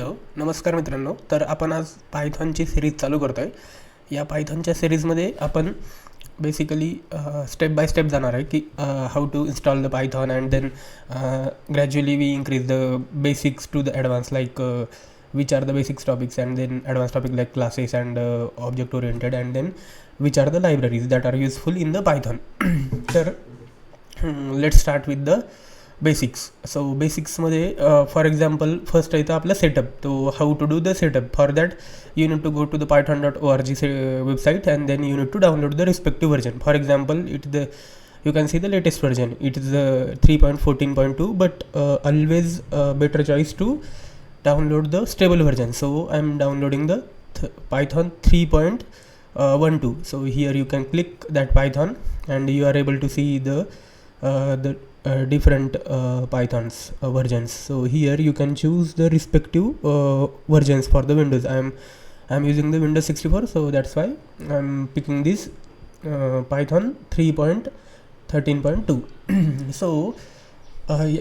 Hello नमस्कार मित्रांनो. तर आपण आज पायथॉनची सिरीज चालू करतो आहे या पायथॉनच्या सिरीजमध्ये आपण बेसिकली स्टेप बाय स्टेप जाणार आहे की how to install the Python and then gradually we increase the basics to the advance like which are the basics topics and then advance topic like classes and object oriented and then which are the libraries that are useful in the Python तर let start with the basics so बेसिक्समध्ये for example first येतं आपलं setup तो how to do the setup for that you need to go to the Python dot O R G website and then you need to download the respective version for example it the you can see the latest version it is uh, 3.14.2 but uh, always uh, better choice to download the stable version so i'm downloading the th- python 3.12 so here you can click that python and you are able to see the uh, the uh, different uh, pythons uh, versions so here you can choose the respective uh, versions for the windows I i'm i'm using the windows 64 so that's why i'm picking this uh, python 3. Thirteen point so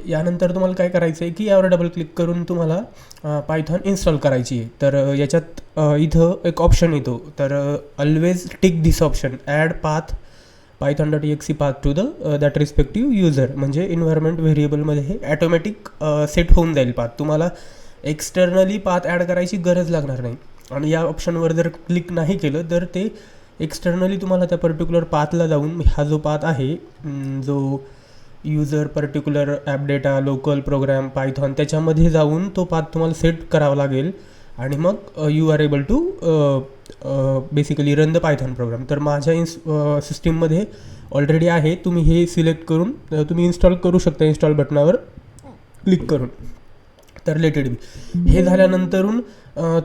यानंतर तुम्हाला काय करायचं आहे की यावर double click करून तुम्हाला Python install करायची आहे तर याच्यात इथं एक ऑप्शन येतो तर always tick this option add path Python dot exe path to the that respective user म्हणजे इन्व्हायरमेंट व्हेरिएबलमध्ये हे ॲटोमॅटिक सेट uh, होऊन जाईल पाथ तुम्हाला एक्सटर्नली पाथ ॲड करायची गरज लागणार नाही. आणि या ऑप्शनवर जर क्लिक नाही केलं तर ते एक्सटर्नली तुम्हाला त्या पर्टिक्युलर पाथला जाऊन हा जो पाथ आहे जो user particular app data local program Python त्याच्यामध्ये जाऊन तो पाथ तुम्हाला सेट करावा लागेल. आणि मग you are able to basically run the Python program तर माझ्या इन्स सिस्टीममध्ये ऑलरेडी आहे. तुम्ही हे सिलेक्ट करून तुम्ही इन्स्टॉल करू शकता इन्स्टॉल बटनावर क्लिक करून. तर रिलेटेड बी. हे झाल्यानंतरून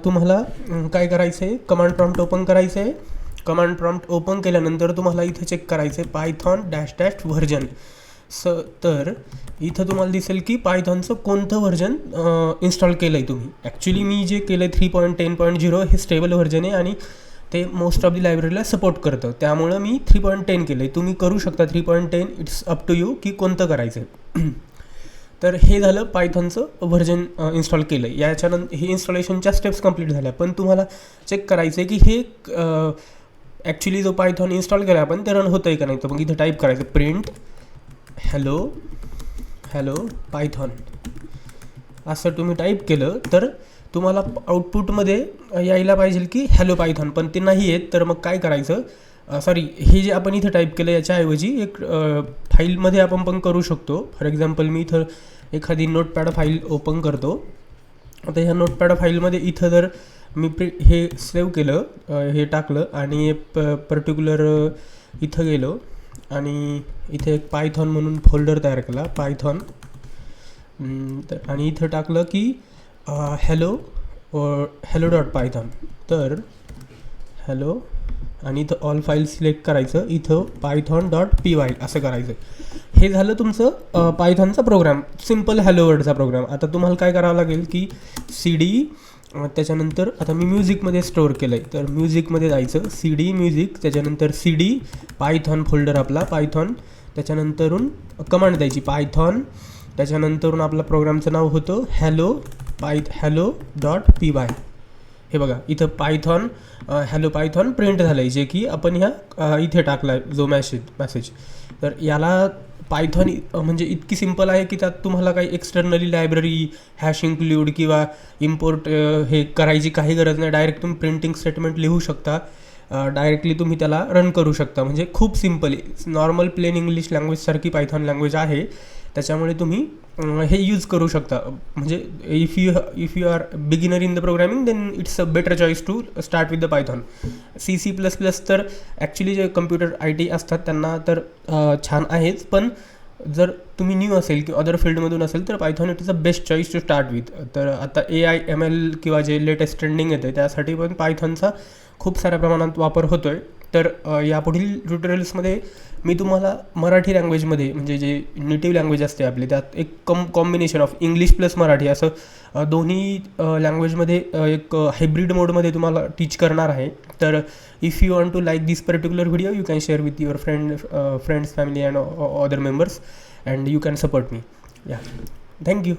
तुम्हाला काय करायचं आहे कमांड प्रॉम्प्ट ओपन करायचं आहे कमांड प्रॉम्प्ट ओपन केल्यानंतर तुम्हाला इथं चेक करायचं आहे पायथॉन डॅश डॅश व्हर्जन स तर इथं तुम्हाला दिसेल की पायथॉनचं कोणतं व्हर्जन इन्स्टॉल केलं आहे तुम्ही. ॲक्च्युली मी जे केलं आहे three point ten point zero हे स्टेबल व्हर्जन आहे आणि ते मोस्ट ऑफ दी लायब्ररीला सपोर्ट करतं. त्यामुळं मी थ्री पॉईंट टेन केलं आहे तुम्ही करू शकता three point ten it's up to you की कोणतं करायचं आहे तर हे झालं पायथॉनचं व्हर्जन इन्स्टॉल केलं आहे याच्यानंतर हे इन्स्टॉलेशनच्या स्टेप्स कंप्लीट झाल्या. पण तुम्हाला चेक करायचं आहे की हे ॲक्च्युली जो पायथॉन इन्स्टॉल केला आपण ते रन होतं आहे का नाही? तर मग इथं टाईप करायचं प्रिंट हॅलो हॅलो पायथॉन असं तुम्ही टाईप केलं तर तुम्हाला आउटपुटमध्ये यायला पाहिजे की हॅलो पायथॉन पण ते नाही येत तर मग काय करायचं? सॉरी हे जे आपण इथं टाईप केलं याच्याऐवजी एक फाईलमध्ये आपण पण करू शकतो. फॉर एक्झाम्पल मी इथं एखादी नोटपॅड फाईल ओपन करतो. आता ह्या नोटपॅड फाईलमध्ये इथं जर मी प्रि हे सेव्ह केलं हे टाकलं आणि प पर्टिक्युलर इथं गेलो. आणि इथे एक पायथॉन म्हणून फोल्डर तयार केला पायथॉन. तर आणि इथं टाकलं की हॅलो हॅलो डॉट पायथॉन तर हॅलो आणि इथं ऑल फाईल सिलेक्ट करायचं. इथं पायथॉन डॉट पी वाय असं करायचं हे झालं तुमचं पायथॉनचा प्रोग्राम सिंपल हॅलो वर्डचा प्रोग्राम आता तुम्हाला काय करावं लागेल की सी डी त्याच्यानंतर आता मी म्युझिकमध्ये स्टोअर केलं आहे तर म्युझिकमध्ये जायचं सी डी म्युझिक त्याच्यानंतर सी डी पायथॉन फोल्डर आपला पायथॉन. त्याच्यानंतरून कमांड द्यायची पायथॉन. त्याच्यानंतरून आपला प्रोग्रामचं नाव होतं हॅलो पाय हॅलो डॉट पी वाय. हे बघा इथं पायथॉन हॅलो पायथॉन प्रिंट झालं आहे जे की आपण ह्या इथे टाकला जो मॅसेज मॅसेज तर याला पायथॉन म्हणजे इतकी सिंपल आहे की त्यात तुम्हाला काही एक्सटर्नली लायब्ररी हॅश इन्क्ल्यूड किंवा इम्पोर्ट हे करायची काही गरज नाही. डायरेक्ट तुम्ही प्रिंटिंग स्टेटमेंट लिहू शकता. डायरेक्टली तुम्ही त्याला रन करू शकता. म्हणजे खूप सिंपल नॉर्मल प्लेन इंग्लिश लँग्वेजसारखी पायथॉन लँग्वेज आहे. त्याच्यामुळे तुम्ही हे यूज करू शकता. म्हणजे if you if you are beginner in the programming then it's a better choice to start with the Python C C plus plus तर ॲक्च्युली जे कम्प्युटर आय टी असतात त्यांना तर छान आहेच. पण जर तुम्ही न्यू असेल किंवा अदर फील्डमधून असेल तर Python it is a best choice to start with तर आता ए आय एम एल किंवा जे लेटेस्ट ट्रेंडिंग येते त्यासाठी पण पायथॉनचा खूप साऱ्या प्रमाणात वापर होतो आहे तर यापुढील ट्युटोरियल्समध्ये मी तुम्हाला मराठी लँग्वेजमध्ये म्हणजे जे नेटिव्ह लँग्वेज असते आपली त्यात एक कम combination of English plus Marathi असं दोन्ही लँग्वेजमध्ये एक हायब्रिड मोडमध्ये तुम्हाला टीच करणार आहे. तर if you want to like this particular video you can share with your friend friends family and other members and you can support me या थँक्यू